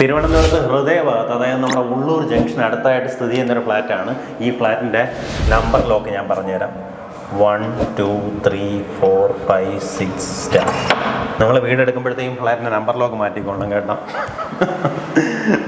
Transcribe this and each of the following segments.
തിരുവനന്തപുരത്ത് ഹൃദയഭാഗത്ത് അതായത് നമ്മുടെ ഉള്ളൂർ ജംഗ്ഷൻ അടുത്തായിട്ട് സ്ഥിതി ചെയ്യുന്നൊരു ഫ്ലാറ്റാണ് ഈ ഫ്ലാറ്റിന്റെ നമ്പർ ലോക്ക് ഞാൻ പറഞ്ഞുതരാം. One two three four five six star നിങ്ങൾ വീടെടുക്കുമ്പോഴത്തേക്കും ഫ്ലാറ്റിന്റെ നമ്പർ ലോക്ക് കേട്ടോ.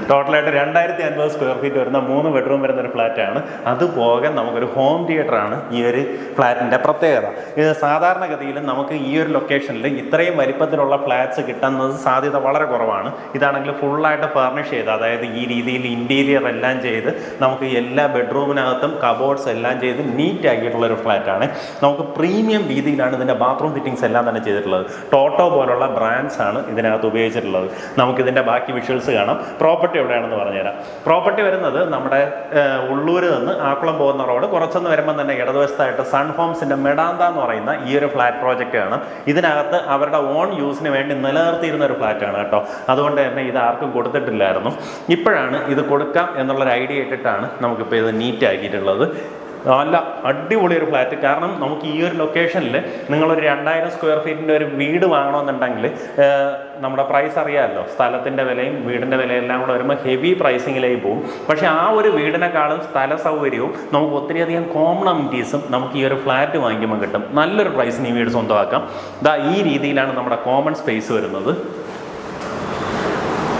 ടോട്ടലായിട്ട് രണ്ടായിരത്തി അൻപത് സ്ക്വയർ ഫീറ്റ് വരുന്ന മൂന്ന് ബെഡ്റൂം വരുന്ന ഒരു ഫ്ലാറ്റാണ് അതുപോകെ നമുക്കൊരു ഹോം തിയേറ്റർ ആണ് ഈ ഒരു ഫ്ലാറ്റിന്റെ പ്രത്യേകത. ഇത് സാധാരണഗതിയിൽ നമുക്ക് ഈ ഒരു ലൊക്കേഷനിൽ ഇത്രയും വലിപ്പത്തിലുള്ള ഫ്ലാറ്റ്സ് കിട്ടുന്നത് സാധ്യത വളരെ കുറവാണ്. ഇതാണെങ്കിൽ ഫുള്ളായിട്ട് ഫർണിഷ് ചെയ്ത് അതായത് ഈ രീതിയിൽ ഇന്റീരിയർ എല്ലാം ചെയ്ത് നമുക്ക് എല്ലാ ബെഡ്റൂമിനകത്തും കബോർഡ്സ് എല്ലാം ചെയ്ത് നീറ്റ് ആക്കിയിട്ടുള്ള ഒരു ഫ്ലാറ്റാണ് നമുക്ക് പ്രീമിയം രീതിയിലാണ് ഇതിന്റെ ബാത്റൂം ഫിറ്റിങ്സ് എല്ലാം തന്നെ ചെയ്തിട്ടുള്ളത്. ടോട്ടോ പോലുള്ള ബ്രാൻഡ്സ് ആണ് ഇതിനകത്ത് ഉപയോഗിച്ചിട്ടുള്ളത്. നമുക്ക് നമുക്കിതിന്റെ ബാക്കി വിഷ്വൽസ് കാണാം. പ്രോപ്പർട്ടി എവിടെയാണെന്ന് പറഞ്ഞുതരാം. പ്രോപ്പർട്ടി വരുന്നത് നമ്മുടെ ഉള്ളൂർ നിന്ന് ആക്കുളം പോകുന്ന റോഡ് കുറച്ചൊന്ന് വരുമ്പോൾ തന്നെ ഇടതുവശത്തായിട്ട് സൺ ഹോംസിന്റെ മെഡാന്ത എന്ന് പറയുന്ന ഈ ഒരു ഫ്ലാറ്റ് പ്രോജക്റ്റ് ആണ്. ഇതിനകത്ത് അവരുടെ ഓൺ യൂസിന് വേണ്ടി നിലനിർത്തിയിരുന്ന ഒരു ഫ്ലാറ്റ് ആണ് കേട്ടോ. അതുകൊണ്ട് തന്നെ ഇത് ആർക്കും കൊടുത്തിട്ടില്ലായിരുന്നു. ഇപ്പോഴാണ് ഇത് കൊടുക്കാം എന്നുള്ളൊരു ഐഡിയ ഇട്ടിട്ടാണ് നമുക്കിപ്പോൾ ഇത് നീറ്റ് ആക്കിയിട്ടുള്ളത്. നല്ല അടിപൊളി ഒരു ഫ്ലാറ്റ്. കാരണം നമുക്ക് ഈ ഒരു ലൊക്കേഷനിൽ നിങ്ങളൊരു രണ്ടായിരം സ്ക്വയർ ഫീറ്റിന്റെ ഒരു വീട് വാങ്ങണമെന്നുണ്ടെങ്കിൽ നമ്മുടെ പ്രൈസ് അറിയാമല്ലോ. സ്ഥലത്തിന്റെ വിലയും വീടിന്റെ വിലയും എല്ലാം കൂടെ വരുമ്പോൾ ഹെവി പ്രൈസിങ്ങിലേക്ക് പോകും. പക്ഷേ ആ ഒരു വീടിനെക്കാളും സ്ഥല സൗകര്യവും നമുക്ക് ഒത്തിരിയധികം കോമൺ അമിറ്റീസും നമുക്ക് ഈ ഒരു ഫ്ലാറ്റ് വാങ്ങിക്കുമ്പോൾ കിട്ടും. നല്ലൊരു പ്രൈസിന് ഈ വീട് സ്വന്തമാക്കാം. ഇതാ ഈ രീതിയിലാണ് നമ്മുടെ കോമൺ സ്പേസ് വരുന്നത്.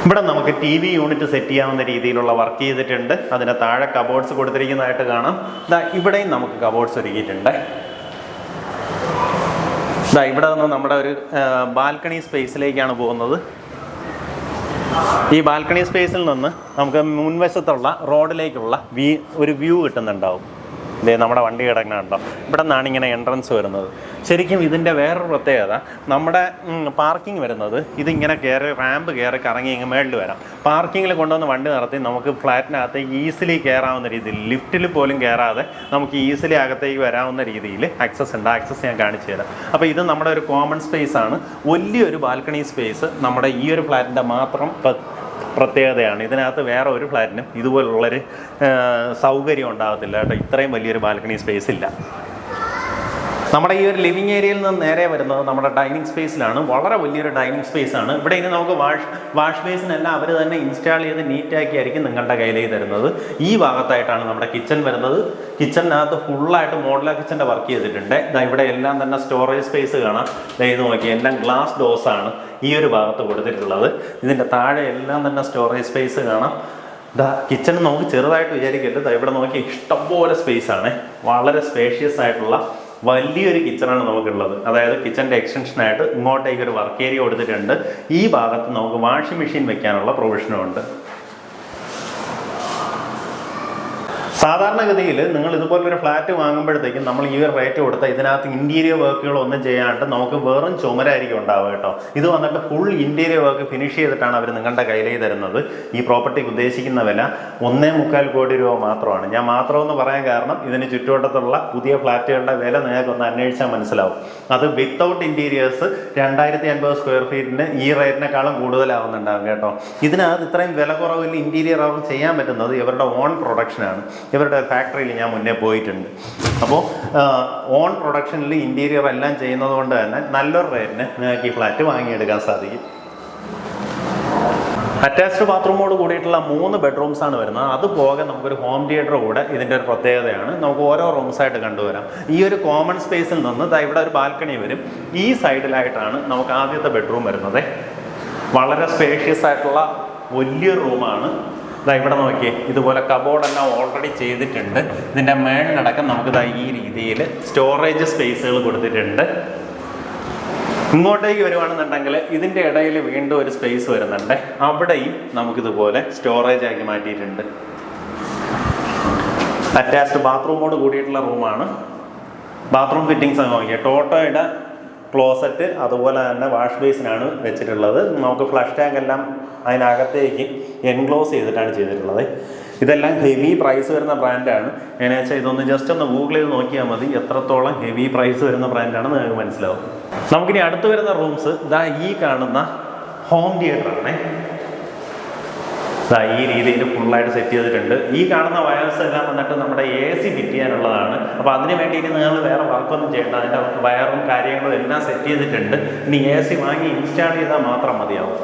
ഇവിടെ നമുക്ക് ടി വി യൂണിറ്റ് സെറ്റ് ചെയ്യാവുന്ന രീതിയിലുള്ള വർക്ക് ചെയ്തിട്ടുണ്ട്. അതിന് താഴെ കബോർഡ്സ് കൊടുത്തിരിക്കുന്നതായിട്ട് കാണാം. ഇതാ ഇവിടെയും നമുക്ക് കബോർഡ്സ് ഒരുക്കിയിട്ടുണ്ട്. ഇതാ ഇവിടെ നിന്ന് നമ്മുടെ ഒരു ബാൽക്കണി സ്പേസിലേക്കാണ് പോകുന്നത്. ഈ ബാൽക്കണി സ്പേസിൽ നിന്ന് നമുക്ക് മുൻവശത്തുള്ള റോഡിലേക്കുള്ള വ്യൂ ഒരു വ്യൂ കിട്ടുന്നുണ്ടാവും. ഇതേ നമ്മുടെ വണ്ടി കിടക്കണുണ്ടോ ഇവിടെ നിന്നാണ് ഇങ്ങനെ എൻട്രൻസ് വരുന്നത്. ശരിക്കും ഇതിന്റെ വേറൊരു പ്രത്യേകത നമ്മുടെ പാർക്കിംഗ് വരുന്നത് ഇതിങ്ങനെ കയറി റാമ്പ് കയറി കറങ്ങി ഇങ്ങ് മേളിൽ വരാം. പാർക്കിങ്ങിൽ കൊണ്ടുവന്ന് വണ്ടി നിർത്തി നമുക്ക് ഫ്ലാറ്റിനകത്ത് ഈസിലി കയറാവുന്ന രീതിയിൽ ലിഫ്റ്റിൽ പോലും കയറാതെ നമുക്ക് ഈസിലി അകത്തേക്ക് വരാവുന്ന രീതിയിൽ ആക്സസ് ഉണ്ട്. ആക്സസ് ഞാൻ കാണിച്ചു തരാം. അപ്പോൾ ഇത് നമ്മുടെ ഒരു കോമൺ സ്പേസ് ആണ്. വലിയൊരു ബാൽക്കണി സ്പേസ് നമ്മുടെ ഈ ഒരു ഫ്ലാറ്റിന്റെ മാത്രം പ്രത്യേകതയാണ്. ഇതിനകത്ത് വേറെ ഒരു ഫ്ലാറ്റിനും ഇതുപോലുള്ളൊരു സൗകര്യം ഉണ്ടാകത്തില്ല കേട്ടോ. ഇത്രയും വലിയൊരു ബാൽക്കണി സ്പേസ് ഇല്ല. നമ്മുടെ ഈ ഒരു ലിവിങ് ഏരിയയിൽ നിന്ന് നേരെ വരുന്നത് നമ്മുടെ ഡൈനിങ് സ്പേസിലാണ് വളരെ വലിയൊരു ഡൈനിങ് സ്പേസ് ആണ്. ഇവിടെ ഇനി നമുക്ക് വാഷ് വാഷ് ബേസിനെല്ലാം അവർ തന്നെ ഇൻസ്റ്റാൾ ചെയ്ത് നീറ്റാക്കിയായിരിക്കും നിങ്ങളുടെ കയ്യിലേക്ക് തരുന്നത്. ഈ ഭാഗത്തായിട്ടാണ് നമ്മുടെ കിച്ചൺ വരുന്നത്. കിച്ചണിനകത്ത് ഫുള്ളായിട്ട് മോഡുലാർ കിച്ചന്റെ വർക്ക് ചെയ്തിട്ടുണ്ട്. ഇവിടെ എല്ലാം തന്നെ സ്റ്റോറേജ് സ്പേസ് കാണാം. ഇത് നോക്കി എല്ലാം ഗ്ലാസ് ഡോസ് ആണ് ഈ ഒരു ഭാഗത്ത് കൊടുത്തിട്ടുള്ളത്. ഇതിന്റെ താഴെ എല്ലാം തന്നെ സ്റ്റോറേജ് സ്പേസ് കാണാം. ദാ കിച്ചൺ നമുക്ക് ചെറുതായിട്ട് വിചാരിക്കരുത്. ഇവിടെ നോക്കി ഇഷ്ടംപോലെ സ്പേസ് ആണ്. വളരെ സ്പേഷ്യസ് ആയിട്ടുള്ള വലിയൊരു കിച്ചണാണ് നമുക്കുള്ളത്. അതായത് കിച്ചന്റെ എക്സ്റ്റൻഷനായിട്ട് ഇങ്ങോട്ടേക്ക് ഒരു വർക്ക് ഏരിയ കൊടുത്തിട്ടുണ്ട്. ഈ ഭാഗത്ത് നമുക്ക് വാഷിംഗ് മെഷീൻ വെക്കാനുള്ള പ്രൊവിഷനും ഉണ്ട്. സാധാരണഗതിയിൽ നിങ്ങൾ ഇതുപോലൊരു ഫ്ലാറ്റ് വാങ്ങുമ്പോഴത്തേക്കും നമ്മൾ ഈ ഒരു റേറ്റ് കൊടുത്താൽ ഇതിനകത്ത് ഇന്റീരിയർ വർക്കുകളൊന്നും ചെയ്യാണ്ട് നമുക്ക് വെറും ചുമരായിരിക്കും ഉണ്ടാവുക കേട്ടോ. ഇത് വന്നിട്ട് ഫുൾ ഇന്റീരിയർ വർക്ക് ഫിനിഷ് ചെയ്തിട്ടാണ് അവർ നിങ്ങളുടെ കയ്യിലേക്ക് തരുന്നത്. ഈ പ്രോപ്പർട്ടിക്ക് ഉദ്ദേശിക്കുന്ന വില ഒന്നേ മുക്കാൽ കോടി രൂപ മാത്രമാണ്. ഞാൻ മാത്രമെന്ന് പറയാൻ കാരണം ഇതിന് ചുറ്റുവട്ടത്തുള്ള പുതിയ ഫ്ലാറ്റുകളുടെ വില നിങ്ങൾക്ക് ഒന്ന് അന്വേഷിച്ചാൽ മനസ്സിലാവും. അത് വിത്തൗട്ട് ഇന്റീരിയേഴ്സ് രണ്ടായിരത്തി അൻപത് സ്ക്വയർ ഫീറ്റിന് ഈ റേറ്റിനേക്കാളും കൂടുതലാവുന്നുണ്ടാവും കേട്ടോ. ഇതിനകത്ത് ഇത്രയും വില കുറവിൽ ഇന്റീരിയർ ആവും ചെയ്യാൻ പറ്റുന്നത് ഇവരുടെ ഓൺ പ്രൊഡക്ഷനാണ് ഇവരുടെ ഫാക്ടറിയിൽ ഞാൻ മുന്നേ പോയിട്ടുണ്ട്. അപ്പോൾ ഓൺ പ്രൊഡക്ഷനിൽ ഇന്റീരിയർ എല്ലാം ചെയ്യുന്നത് കൊണ്ട് തന്നെ നല്ലൊരു റേറ്റിന് നിങ്ങൾക്ക് ഈ ഫ്ലാറ്റ് വാങ്ങിയെടുക്കാൻ സാധിക്കും. അറ്റാച്ച്ഡ് ബാത്റൂമോട് കൂടിയിട്ടുള്ള മൂന്ന് ബെഡ്റൂംസ് ആണ് വരുന്നത്. അതുപോകെ നമുക്കൊരു ഹോം തിയേറ്റർ കൂടെ ഇതിന്റെ ഒരു പ്രത്യേകതയാണ്. നമുക്ക് ഓരോ റൂംസ് ആയിട്ട് കണ്ടുവരാം. ഈ ഒരു കോമൺ സ്പേസിൽ നിന്ന് ഇവിടെ ഒരു ബാൽക്കണി വരും. ഈ സൈഡിലായിട്ടാണ് നമുക്ക് ആദ്യത്തെ ബെഡ്റൂം വരുന്നത്. വളരെ സ്പേഷ്യസ് ആയിട്ടുള്ള വലിയ റൂമാണ് ഇതാ ഇവിടെ നോക്കിയേ ഇതുപോലെ കബോർഡെല്ലാം ഓൾറെഡി ചെയ്തിട്ടുണ്ട്. ഇതിന്റെ മേളിലടക്കം നമുക്ക് ഇതാ ഈ രീതിയിൽ സ്റ്റോറേജ് സ്പേസുകൾ കൊടുത്തിട്ടുണ്ട്. ഇങ്ങോട്ടേക്ക് വരുവാണെന്നുണ്ടെങ്കിൽ ഇതിന്റെ ഇടയിൽ വീണ്ടും ഒരു സ്പേസ് വരുന്നുണ്ട്. അവിടെയും നമുക്കിതുപോലെ സ്റ്റോറേജ് ആക്കി മാറ്റിയിട്ടുണ്ട്. അറ്റാച്ച്ഡ് ബാത്റൂമോട് കൂടിയിട്ടുള്ള റൂമാണ് ബാത്റൂം ഫിറ്റിങ്സ് നോക്കിയാൽ ടോട്ടോയുടെ ക്ലോസറ്റ് അതുപോലെ തന്നെ വാഷ് ബേസിനാണ് വെച്ചിട്ടുള്ളത്. നമുക്ക് ഫ്ലഷ് ടാങ്ക് എല്ലാം അതിനകത്തേക്ക് എൻക്ലോസ് ചെയ്തിട്ടാണ് ചെയ്തിട്ടുള്ളത്. ഇതെല്ലാം ഹെവി പ്രൈസ് വരുന്ന ബ്രാൻഡാണ് എന്നു വെച്ചാൽ ഇതൊന്ന് ജസ്റ്റ് ഒന്ന് ഗൂഗിൾ ചെയ്ത് നോക്കിയാൽ മതി. എത്രത്തോളം ഹെവി പ്രൈസ് വരുന്ന ബ്രാൻഡാണെന്ന് നിങ്ങൾക്ക് മനസ്സിലാവും. നമുക്കിനി അടുത്ത് വരുന്ന റൂംസ് ഇതാ ഈ കാണുന്ന ഹോം ദാ ഈ രീതിയിൽ ഫുള്ളായിട്ട് സെറ്റ് ചെയ്തിട്ടുണ്ട്. ഈ കാണുന്ന വയർസ് എല്ലാം വന്നിട്ട് നമ്മുടെ എ സി ഫിറ്റ് ചെയ്യാനുള്ളതാണ്. അപ്പോൾ അതിന് വേണ്ടി ഇനി നിങ്ങൾ വേറെ വർക്കൊന്നും ചെയ്യേണ്ട. അതിന്റെ വയറും കാര്യങ്ങളും എല്ലാം സെറ്റ് ചെയ്തിട്ടുണ്ട്. ഇനി എ സി വാങ്ങി ഇൻസ്റ്റാൾ ചെയ്താൽ മാത്രം മതിയാവും.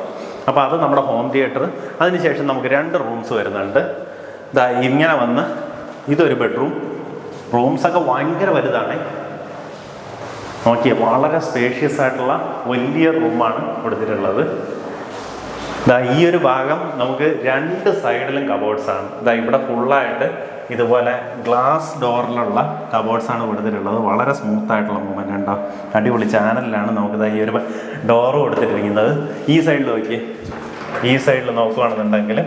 അപ്പോൾ അത് നമ്മുടെ ഹോം തിയേറ്റർ അതിനുശേഷം നമുക്ക് രണ്ട് റൂംസ് വരുന്നുണ്ട്. ഇതാ ഇങ്ങനെ വന്ന് ഇതൊരു ബെഡ്റൂം റൂംസൊക്കെ ഭയങ്കര വലുതാണ്. നോക്കിയേ വളരെ സ്പേഷ്യസ് ആയിട്ടുള്ള വലിയ റൂമാണ് കൊടുത്തിട്ടുള്ളത്. ദാ ഈ ഒരു ഭാഗം നമുക്ക് രണ്ട് സൈഡിലും കബോർഡ്സ് ആണ്. ഇതാ ഇവിടെ ഫുള്ളായിട്ട് ഇതുപോലെ ഗ്ലാസ് ഡോറിലുള്ള കബോർഡ്സ് ആണ് കൊടുത്തിട്ടുള്ളത്. വളരെ സ്മൂത്ത് ആയിട്ടുള്ള മൂവ്മെന്റ് ഉണ്ടോ? അടിപൊളി ചാനലിലാണ് നമുക്ക് ദാ ഈ ഒരു ഡോറ് കൊടുത്തിട്ടിരിക്കുന്നത്. ഈ സൈഡിൽ നോക്കിയേ. ഈ സൈഡിൽ നോക്കുകയാണെന്നുണ്ടെങ്കിൽ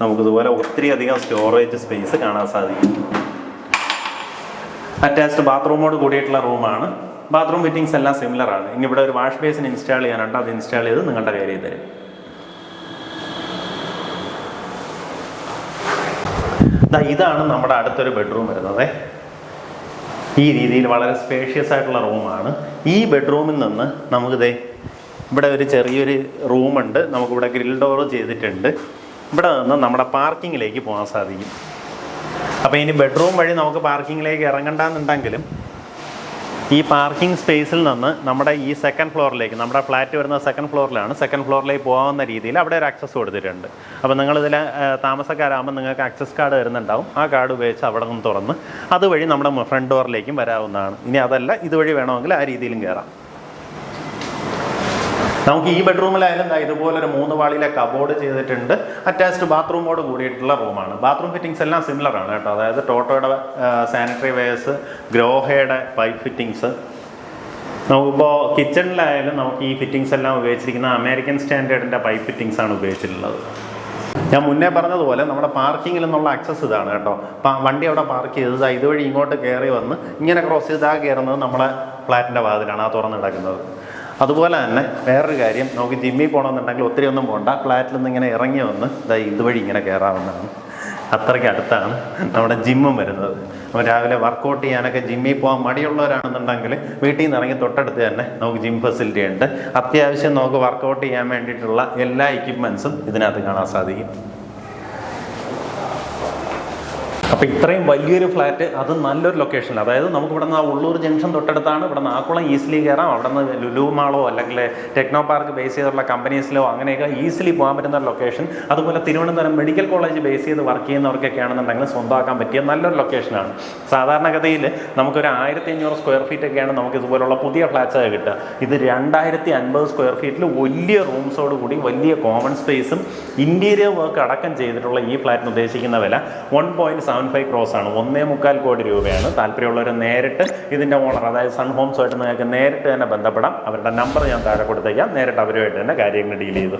നമുക്ക് ഇതുപോലെ ഒത്തിരി അധികം സ്റ്റോറേജ് സ്പേസ് കാണാൻ സാധിക്കും. അറ്റാച്ച്ഡ് ബാത്റൂമോട് കൂടിയിട്ടുള്ള റൂമാണ് ബാത്റൂം ഫിറ്റിങ്സ് എല്ലാം സിമിലർ ആണ്. ഇനി ഇവിടെ ഒരു വാഷ് ബേസിൻ ഇൻസ്റ്റാൾ ചെയ്യാനുണ്ട്. അത് ഇൻസ്റ്റാൾ ചെയ്ത് നിങ്ങളുടെ കയ്യിൽ തരും. ദാ ഇതാണ് നമ്മുടെ അടുത്തൊരു ബെഡ്റൂം വരുന്നത്. ഈ രീതിയിൽ വളരെ സ്പേഷ്യസ് ആയിട്ടുള്ള റൂമാണ് ഈ ബെഡ്റൂമിൽ നിന്ന് നമുക്ക് ദേ ഇവിടെ ഒരു ചെറിയൊരു റൂമുണ്ട് നമുക്കിവിടെ ഗ്രിൽ ഡോർ ചെയ്തിട്ടുണ്ട്. ഇവിടെ നിന്ന് നമ്മുടെ പാർക്കിങ്ങിലേക്ക് പോകാൻ സാധിക്കും. അപ്പോൾ ഇനി ബെഡ്റൂം വഴി നമുക്ക് പാർക്കിങ്ങിലേക്ക് ഇറങ്ങണ്ടെന്നുണ്ടെങ്കിലും ഈ പാർക്കിംഗ് സ്പേസിൽ നിന്ന് നമ്മുടെ ഈ സെക്കൻഡ് ഫ്ലോറിലേക്ക് നമ്മുടെ ഫ്ലാറ്റ് വരുന്ന സെക്കൻഡ് ഫ്ലോറിലാണ് സെക്കൻഡ് ഫ്ലോറിലേക്ക് പോകാവുന്ന രീതിയിൽ അവിടെ ഒരു ആക്സസ് കൊടുത്തിട്ടുണ്ട്. അപ്പോൾ നിങ്ങളിതിൽ താമസക്കാരാകുമ്പോൾ നിങ്ങൾക്ക് ആക്സസ് കാർഡ് വരുന്നുണ്ടാവും. ആ കാർഡ് ഉപയോഗിച്ച് അവിടെ നിന്ന് തുറന്ന് അതുവഴി നമ്മുടെ ഫ്രണ്ട് ഡോറിലേക്കും വരാവുന്നതാണ്. ഇനി അതല്ല ഇതുവഴി വേണമെങ്കിൽ ആ രീതിയിലും കയറാം. നമുക്ക് ഈ ബെഡ്റൂമിലായാലും ഇതുപോലെ ഒരു മൂന്ന് വാളിലെ കബോർഡ് ചെയ്തിട്ടുണ്ട്. അറ്റാച്ച്ഡ് ബാത്റൂമോട് കൂടിയിട്ടുള്ള റൂമാണ് ബാത്റൂം ഫിറ്റിംഗ്സ് എല്ലാം സിമിലർ ആണ് കേട്ടോ. അതായത് ടോട്ടോയുടെ സാനിറ്ററി വെയർസ് ഗ്രോഹയുടെ പൈപ്പ് ഫിറ്റിങ്സ് നമുക്കിപ്പോൾ കിച്ചണിലായാലും നമുക്ക് ഈ ഫിറ്റിങ്സ് എല്ലാം ഉപയോഗിച്ചിരിക്കുന്ന അമേരിക്കൻ സ്റ്റാൻഡേർഡിന്റെ പൈപ്പ് ഫിറ്റിങ്സ് ആണ് ഉപയോഗിച്ചിട്ടുള്ളത്. ഞാൻ മുന്നേ പറഞ്ഞതുപോലെ നമ്മുടെ പാർക്കിങ്ങിൽ നിന്നുള്ള ആക്സസ് ഇതാണ് കേട്ടോ. വണ്ടി അവിടെ പാർക്ക് ചെയ്തത് ഇതുവഴി ഇങ്ങോട്ട് കയറി വന്ന് ഇങ്ങനെ ക്രോസ് ചെയ്താൽ കയറുന്നത് നമ്മളെ ഫ്ലാറ്റിന്റെ വാതിലാണ് ആ തുറന്ന് കിടക്കുന്നത് അതുപോലെ തന്നെ വേറൊരു കാര്യം നമുക്ക് ജിമ്മിൽ പോകണമെന്നുണ്ടെങ്കിൽ ഒത്തിരി ഒന്നും പോകണ്ട ഫ്ലാറ്റിൽ നിന്ന് ഇങ്ങനെ ഇറങ്ങി വന്ന് ഇതായി ഇതുവഴി ഇങ്ങനെ കയറാവുന്നതാണ്. അത്രയ്ക്ക് അടുത്താണ് നമ്മുടെ ജിമ്മും വരുന്നത്. അപ്പോൾ രാവിലെ വർക്കൗട്ട് ചെയ്യാനൊക്കെ ജിമ്മിൽ പോകാൻ മടിയുള്ളവരാണെന്നുണ്ടെങ്കിൽ വീട്ടിൽ നിന്ന് ഇറങ്ങി തൊട്ടടുത്ത് തന്നെ നമുക്ക് ജിം ഫെസിലിറ്റി ഉണ്ട്. അത്യാവശ്യം നമുക്ക് വർക്കൗട്ട് ചെയ്യാൻ വേണ്ടിയിട്ടുള്ള എല്ലാ എക്യുപ്മെൻസും ഇതിനകത്ത് കാണാൻ സാധിക്കും. അപ്പോൾ ഇത്രയും വലിയൊരു ഫ്ലാറ്റ് അത് നല്ലൊരു ലൊക്കേഷനിൽ അതായത് നമുക്ക് ഇവിടെ നിന്ന് ആ ഉള്ളൂർ ജംഗ്ഷൻ തൊട്ടടുത്താണ് ഇവിടെ നിന്ന് ആക്കുളം ഈസിലി കയറാം. അവിടെ നിന്ന് ലുലു മാളോ അല്ലെങ്കിൽ ടെക്നോ പാർക്ക് ബേസ് ചെയ്തുള്ള കമ്പനീസിലോ അങ്ങനെയൊക്കെ ഈസിലി പോകാൻ പറ്റുന്ന ഒരു ലൊക്കേഷൻ അതുപോലെ തിരുവനന്തപുരം മെഡിക്കൽ കോളേജ് ബേസ് ചെയ്ത് വർക്ക് ചെയ്യുന്നവർക്കൊക്കെ ആണെന്നുണ്ടെങ്കിൽ സ്വന്തമാക്കാൻ പറ്റിയ നല്ലൊരു ലൊക്കേഷനാണ് സാധാരണഗതിയിൽ നമുക്കൊരു ആയിരത്തി അഞ്ഞൂറ് സ്ക്വയർ ഫീറ്റ് ഒക്കെയാണ് നമുക്ക് ഇതുപോലുള്ള പുതിയ ഫ്ലാറ്റ്സ് കിട്ടുക. ഇത് രണ്ടായിരത്തി അൻപത് സ്ക്വയർ ഫീറ്റിൽ വലിയ റൂംസോട് കൂടി വലിയ കോമൺ സ്പേസും ഇന്റീരിയർ വർക്ക് അടക്കം ചെയ്തിട്ടുള്ള ഈ ഫ്ലാറ്റിന് ഉദ്ദേശിക്കുന്ന വില one point seven five crore ആണ്. ഒന്നേ മുക്കാൽ കോടി രൂപയാണ്. താല്പര്യമുള്ളവർ നേരിട്ട് ഇതിന്റെ ഓണർ അതായത് സൺ ഹോംസുമായിട്ട് നിങ്ങൾക്ക് നേരിട്ട് തന്നെ ബന്ധപ്പെടാം. അവരുടെ നമ്പർ ഞാൻ താഴെ കൊടുത്തേക്കാം. നേരിട്ട് അവരുമായിട്ട് തന്നെ കാര്യങ്ങൾ ഡീൽ ചെയ്തു.